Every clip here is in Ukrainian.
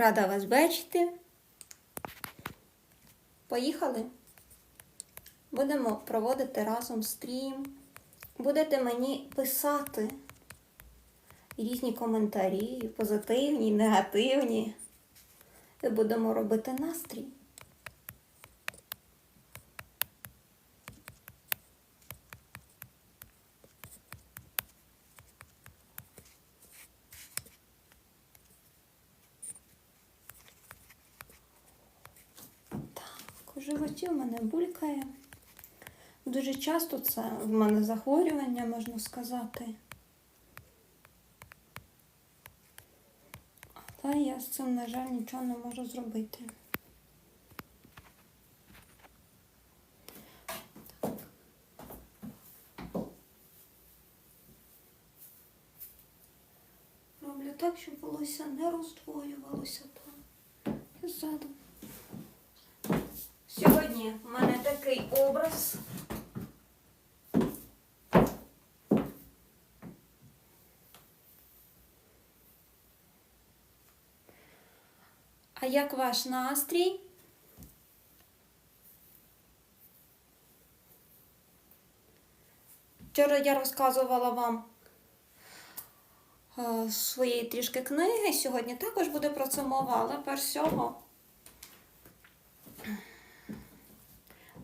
Рада вас бачити. Поїхали. Будемо проводити разом стрім. Будете мені писати різні коментарі, позитивні, негативні. І будемо робити настрій. У животі в мене булькає. Дуже часто це в мене захворювання, можна сказати. Але я з цим, на жаль, нічого не можу зробити. Роблю так, щоб волосся не роздвоювалося там і ззаду. Сьогодні в мене такий образ. А як ваш настрій? Вчора я розказувала вам е, свої трішки книги. Сьогодні також буде про це мова, але перш всього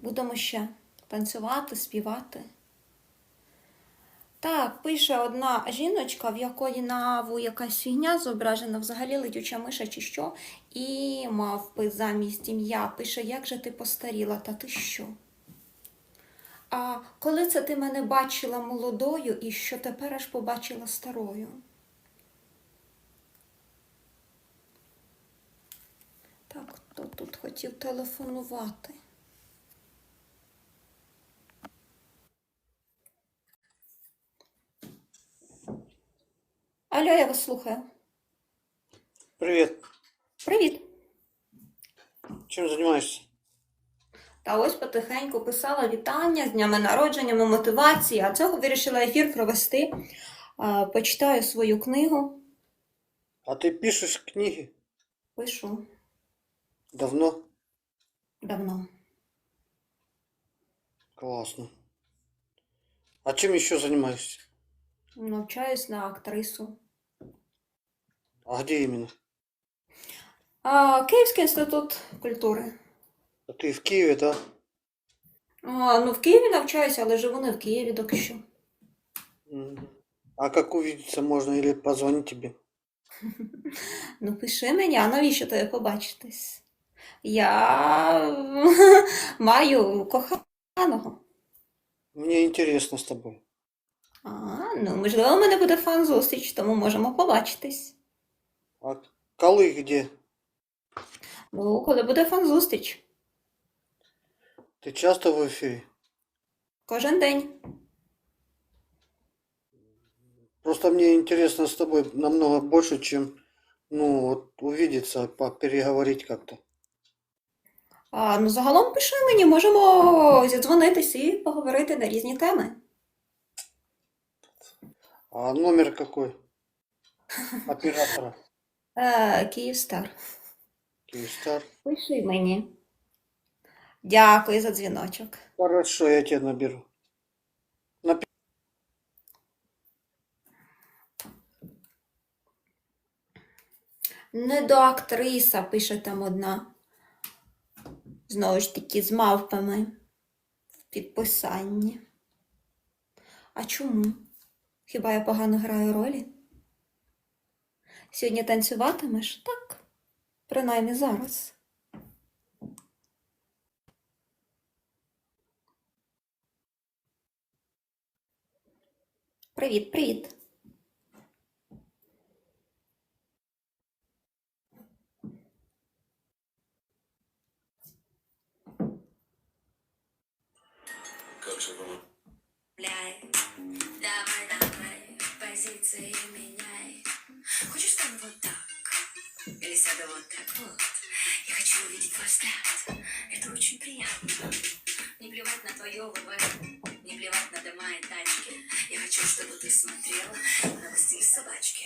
будемо ще танцювати, співати. Так, пише одна жіночка, в якої на аву якась фігня зображена, взагалі летюча миша чи що, і мавпи замість ім'я пише, як же ти постаріла, та ти що? А коли це ти мене бачила молодою і що тепер аж побачила старою? Так, хто тут хотів телефонувати? Алло, я вас слухаю. Привет. Привіт. Чем занимаешься? Та ось потихеньку писала вітання з днями народженнями, мотивації, а цього вирішила ефір провести. Почитаю свою книгу, А ты пишешь книги? пишу Давно? давно. Классно. А чем еще занимаешься? Навчаюсь на актрису. А где именно? А, Київський інститут культури. А ты в Киеве, да? А, ну, в Києві навчаюся, але живу не в Києві доки що. Мгм. А как увидеться можно или позвонить тебе? Ну, пиши мені, а навіщо тобі побачитись? Я маю коханого. Мне интересно с тобой. А, ну, можливо, у мене буде фан-зустріч, тому можемо побачитись. А колы где? Ну, коли буде фан-зустріч? Ты часто в эфире? Кожен день. Просто мне интересно с тобой намного больше, чем ну вот увидеться, по- переговорить как-то. А, ну, загалом пиши мені, можемо зідзвонитись і поговорити на різні теми. А номер какой? Оператора. Е, Київстар. Киевстар. Пиши мені. Дякую за дзвіночок. Хорошо, я тебя наберу. Недоактриса, пише там одна. Знову ж таки, з мавпами в підписанні. А чому? Хіба я погано граю ролі? Сьогодні танцюватимеш? Так. Принаймні зараз. Привіт, привіт. Как же? Ляй, давай, давай, позиции меняй. Хочешь с тобой вот так? Или сяду вот так вот? Я хочу увидеть твой взгляд. Это очень приятно. Не плевать на твое ВВ, не плевать на дома и тачки. Я хочу, чтобы ты смотрела на стиль собачки.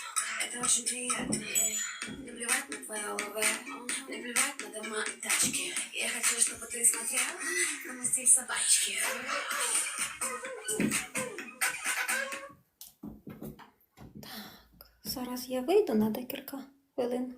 Это очень приятно. Не плевать на твое ЛВ, не плевать на дома и тачки. Я хочу, чтобы ты смотрел на мой стиль собачки. Так, зараз я вийду на декілька хвилин.